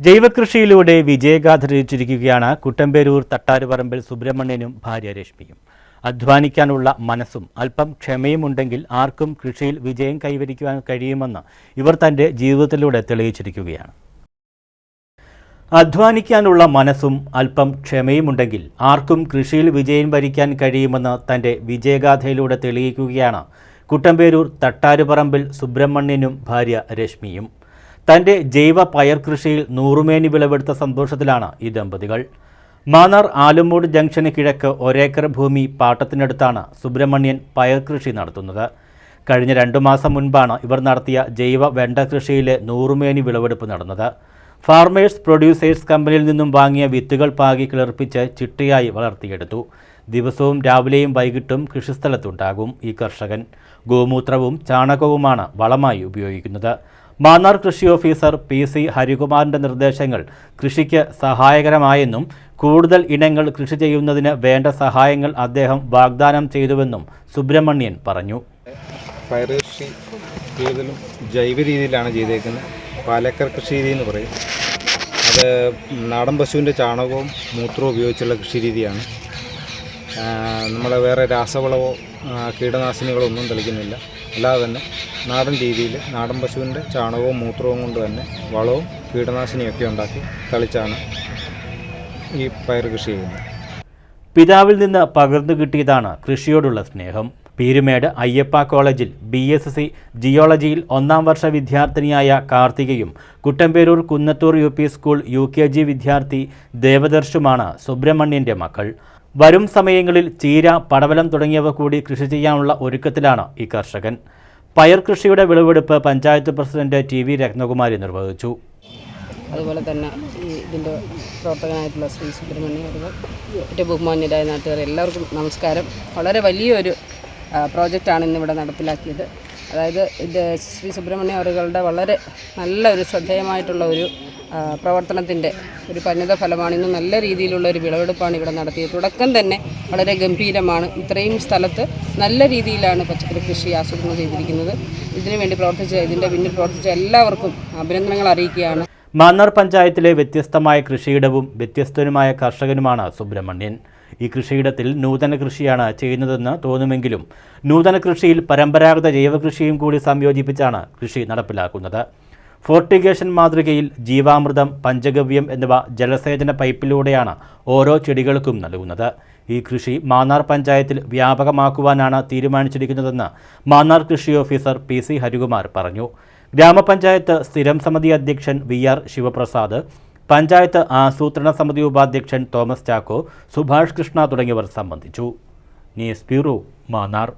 ജൈവകൃഷിയിലൂടെ വിജയഗാഥ രചിച്ചിരിക്കുകയാണ് കുട്ടമ്പേരൂർ തട്ടാരുപറമ്പിൽ സുബ്രഹ്മണ്യനും ഭാര്യ രശ്മിയും. അധ്വാനിക്കാനുള്ള മനസ്സും അല്പം ക്ഷമയും ഉണ്ടെങ്കിൽ ആർക്കും കൃഷിയിൽ വിജയം കൈവരിക്കുവാൻ കഴിയുമെന്ന് ഇവർ തന്റെ ജീവിതത്തിലൂടെ തെളിയിച്ചിരിക്കുകയാണ്. അധ്വാനിക്കാനുള്ള മനസ്സും അല്പം ക്ഷമയും ഉണ്ടെങ്കിൽ ആർക്കും കൃഷിയിൽ വിജയം വരിക്കാൻ കഴിയുമെന്ന് തന്റെ വിജയഗാഥയിലൂടെ തെളിയിക്കുകയാണ് കുട്ടമ്പേരൂർ തട്ടാരുപറമ്പിൽ സുബ്രഹ്മണ്യനും ഭാര്യ രശ്മിയും. തന്റെ ജൈവ പയർ കൃഷിയിൽ നൂറുമേനി വിളവെടുത്ത സന്തോഷത്തിലാണ് ഈ ദമ്പതികൾ. മാന്നാർ ആലുമൂട് ജംഗ്ഷന് കിഴക്ക് ഒരേക്കർ ഭൂമി പാട്ടത്തിനടുത്താണ് സുബ്രഹ്മണ്യൻ പയർ കൃഷി നടത്തുന്നത്. കഴിഞ്ഞ രണ്ടു മാസം മുൻപാണ് ഇവർ നടത്തിയ ജൈവ വെണ്ട കൃഷിയിലെ നൂറുമേനി വിളവെടുപ്പ് നടന്നത്. ഫാർമേഴ്സ് പ്രൊഡ്യൂസേഴ്സ് കമ്പനിയിൽ നിന്നും വാങ്ങിയ വിത്തുകൾ പാകി കിളർപ്പിച്ച് ചിട്ടയായി വളർത്തിയെടുത്തു. ദിവസവും രാവിലെയും വൈകിട്ടും കൃഷിസ്ഥലത്തുണ്ടാകും ഈ കർഷകൻ. ഗോമൂത്രവും ചാണകവുമാണ് വളമായി ഉപയോഗിക്കുന്നത്. മാന്നാർ കൃഷി ഓഫീസർ പി സി ഹരികുമാറിന്റെ നിർദ്ദേശങ്ങൾ കൃഷിക്ക് സഹായകരമായെന്നും കൂടുതൽ ഇനങ്ങൾ കൃഷി ചെയ്യുന്നതിന് വേണ്ട സഹായങ്ങൾ അദ്ദേഹം വാഗ്ദാനം ചെയ്തുവെന്നും സുബ്രഹ്മണ്യൻ പറഞ്ഞു. കൃഷി കൂടുതലും ജൈവ രീതിയിലാണ് ചെയ്തേക്കുന്നത്. പാലക്കർ കൃഷി രീതി എന്ന് പറയും. അത് നാടൻ പശുവിന്റെ ചാണകവും മൂത്രവും ഉപയോഗിച്ചുള്ള കൃഷി രീതിയാണ്. നമ്മൾ വേറെ രാസവളമോ ആ, കീടനാശിനികളോ ഒന്നും തെളിക്കുന്നില്ല. അല്ലാതെ തന്നെ നാടൻ രീതിയിൽ നാടൻ പശുവിന്റെ ചാണകവും മൂത്രവും കൊണ്ട് തന്നെ വളവും കീടനാശിനിയൊക്കെ ഉണ്ടാക്കി തളിച്ചാണ് ഈ പയർ കൃഷി ചെയ്യുന്നത്. പിതാവിൽ നിന്ന് പകർന്നു കിട്ടിയതാണ് കൃഷിയോടുള്ള സ്നേഹം. പീരുമേട് അയ്യപ്പ കോളേജിൽ ബി എസ് സി ജിയോളജിയിൽ ഒന്നാം വർഷ വിദ്യാർത്ഥിനിയായ കാർത്തികയും Kuttamperoor Kunnathur U school U വിദ്യാർത്ഥി ദേവദർശുമാണ് സുബ്രഹ്മണ്യന്റെ മക്കൾ. വരും സമയങ്ങളിൽ ചീര പടവലം തുടങ്ങിയവ കൂടി കൃഷി ചെയ്യാനുള്ള ഒരുക്കത്തിലാണ് ഈ കർഷകൻ. പയർ കൃഷിയുടെ വിളവെടുപ്പ് panchayat president T V Rathnakumari നിർവഹിച്ചു. അതുപോലെ തന്നെ ഈ ഇതിന്റെ പ്രവർത്തകനായിട്ടുള്ള ശ്രീ സുബ്രഹ്മണ്യം ഏറ്റവും ബഹുമാന്യരായ നാട്ടുകാർ എല്ലാവർക്കും നമസ്കാരം. വളരെ വലിയൊരു പ്രോജക്റ്റാണ് ഇന്നിവിടെ നടപ്പിലാക്കിയത്. അതായത് ഇത് ശ്രീ സുബ്രഹ്മണ്യം അവരുകളുടെ വളരെ നല്ല ഒരു ശ്രദ്ധേയമായിട്ടുള്ള ഒരു പ്രവർത്തനത്തിന്റെ ഒരു പരിണിത ഫലമാണ്. ഇന്ന് നല്ല രീതിയിലുള്ള ഒരു വിളവെടുപ്പാണ് ഇവിടെ നടത്തിയത്. തുടക്കം തന്നെ വളരെ ഗംഭീരമാണ്. ഇത്രയും സ്ഥലത്ത് നല്ല രീതിയിലാണ് പച്ചക്കറി കൃഷി ആസൂത്രണം ചെയ്തിരിക്കുന്നത്. ഇതിനു വേണ്ടി പ്രവർത്തിച്ച ഇതിന്റെ പിന്നിൽ പ്രവർത്തിച്ച എല്ലാവർക്കും അഭിനന്ദനങ്ങൾ അറിയിക്കുകയാണ്. മാന്നാർ പഞ്ചായത്തിലെ വ്യത്യസ്തമായ കൃഷിയിടവും വ്യത്യസ്തനുമായ കർഷകനുമാണ് സുബ്രഹ്മണ്യൻ. ഈ കൃഷിയിടത്തിൽ നൂതന കൃഷിയാണ് ചെയ്യുന്നതെന്ന് തോന്നുമെങ്കിലും നൂതന കൃഷിയിൽ പരമ്പരാഗത ജൈവകൃഷിയും കൂടി സംയോജിപ്പിച്ചാണ് കൃഷി നടപ്പിലാക്കുന്നത്. ഫോർട്ടിഗേഷൻ മാതൃകയിൽ ജീവാമൃതം പഞ്ചഗവ്യം എന്നിവ ജലസേചന പൈപ്പിലൂടെയാണ് ഓരോ ചെടികൾക്കും നൽകുന്നത്. ഈ കൃഷി മാന്നാർ പഞ്ചായത്തിൽ വ്യാപകമാക്കുവാനാണ് തീരുമാനിച്ചിരിക്കുന്നതെന്ന് മാന്നാർ കൃഷി ഓഫീസർ പി സി ഹരികുമാർ പറഞ്ഞു. ഗ്രാമപഞ്ചായത്ത് സ്ഥിരം സമിതി അധ്യക്ഷൻ വി ആർ ശിവപ്രസാദ് പഞ്ചായത്ത് ആസൂത്രണ സമിതി ഉപാധ്യക്ഷൻ തോമസ് ചാക്കോ സുഭാഷ് കൃഷ്ണ തുടങ്ങിയവർ സംബന്ധിച്ചു. News bureau Mannar.